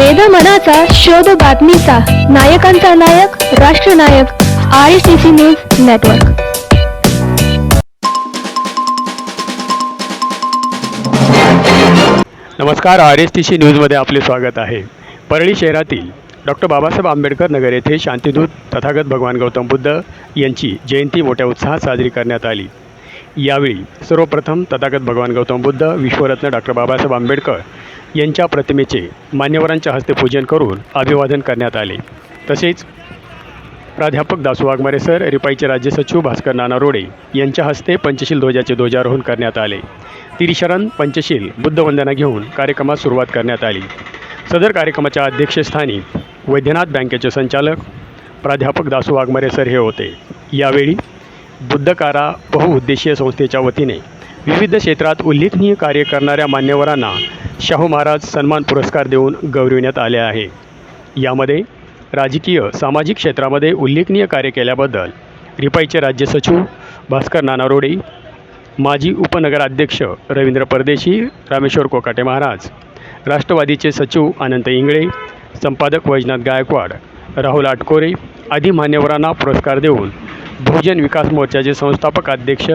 वेद मनाचा शोध बातमीचा. नायकांचा नायक राष्ट्रनायक I C C news network नमस्कार आर एस टी सी न्यूजमध्ये आपले स्वागत आहे. परळी शहरातील डॉक्टर बाबासाहेब आंबेडकर नगर येथे शांतिदूत तथागत भगवान गौतम बुद्ध यांची जयंती मोठ्या उत्साहात साजरी करण्यात आली. यावेळी सर्वप्रथम तथागत भगवान गौतम बुद्ध विश्वरत्न डॉक्टर बाबासाहेब आंबेडकर यांच्या प्रतिमेचे मान्यवरांच्या हस्ते पूजन करून अभिवादन करण्यात आले. तसेच प्राध्यापक दासू वाघमारे सर रिपाईचे राज्य सचिव भास्कर नाना रोडे यांच्या हस्ते पंचशील ध्वजाचे ध्वजारोहण करण्यात आले. तिरिशरण पंचशील बुद्धवंदना घेऊन कार्यक्रमात सुरुवात करण्यात आली. सदर कार्यक्रमाच्या अध्यक्षस्थानी वैद्यनाथ बँकेचे संचालक प्राध्यापक दासू वाघमारे सर हे होते. यावेळी बुद्धकारा बहुउद्देशीय संस्थेच्या वतीने विविध क्षेत्रात उल्लेखनीय कार्य करणाऱ्या मान्यवरांना शाहू महाराज सन्मान पुरस्कार देऊन गौरविण्यात आले आहे. यामध्ये राजकीय सामाजिक क्षेत्रामध्ये उल्लेखनीय कार्य केल्याबद्दल रिपाईचे राज्य सचिव भास्कर नानारोडे माजी उपनगराध्यक्ष रवींद्र परदेशी रामेश्वर कोकाटे महाराज राष्ट्रवादीचे सचिव अनंत इंगळे संपादक वैजनाथ गायकवाड राहुल आटकोरे आदी मान्यवरांना पुरस्कार देऊन बहुजन विकास मोर्चाचे संस्थापक अध्यक्ष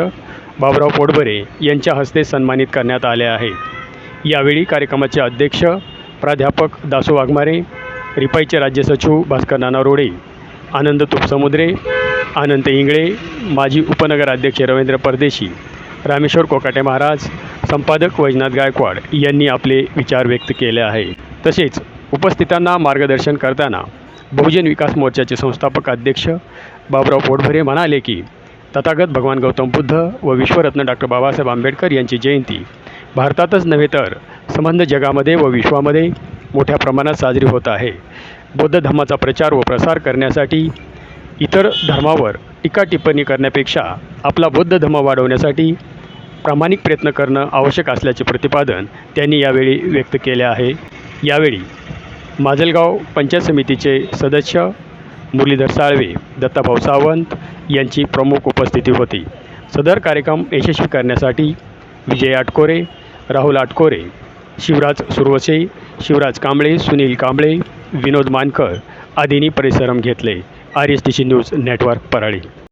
बाबुराव पोडबरे यांच्या हस्ते सन्मानित करण्यात आले आहे. यावेळी कार्यक्रमाचे अध्यक्ष प्राध्यापक दासू वाघमारे रिपाईचे राज्य सचिव भास्कर नाना रोडे आनंद तुपसमुद्रे अनंत इंगळे माजी उपनगराध्यक्ष रवींद्र परदेशी रामेश्वर कोकाटे महाराज संपादक वैजनाथ गायकवाड यांनी आपले विचार व्यक्त केले आहे. तसेच उपस्थितांना मार्गदर्शन करताना बहुजन विकास मोर्चाचे संस्थापक अध्यक्ष बाबराव पोटभरे म्हणाले की तथागत भगवान गौतम बुद्ध व विश्वरत्न डॉक्टर बाबासाहेब आंबेडकर यांची जयंती भारतातच नव्हे तर संबंध जगामध्ये व विश्वामध्ये मोठ्या प्रमाणात साजरी होत आहे. बौद्ध धर्माचा प्रचार व प्रसार करण्यासाठी इतर धर्मावर टीका टिप्पणी करण्यापेक्षा आपला बौद्ध धर्म वाढवण्यासाठी प्रामाणिक प्रयत्न करणं आवश्यक असल्याचे प्रतिपादन त्यांनी यावेळी व्यक्त केले आहे. यावेळी माजलगाव पंचायत समितीचे सदस्य मुरलीधर साळवे दत्ताभाऊ सावंत यांची प्रमुख उपस्थिती होती. सदर कार्यक्रम यशस्वी करण्यासाठी विजय आटकोरे राहुल आटकोरे शिवराज सुरवसे शिवराज कांबळे सुनील कांबळे विनोद मानकर आदींनी परिश्रम घेतले. R S T C news network Parli.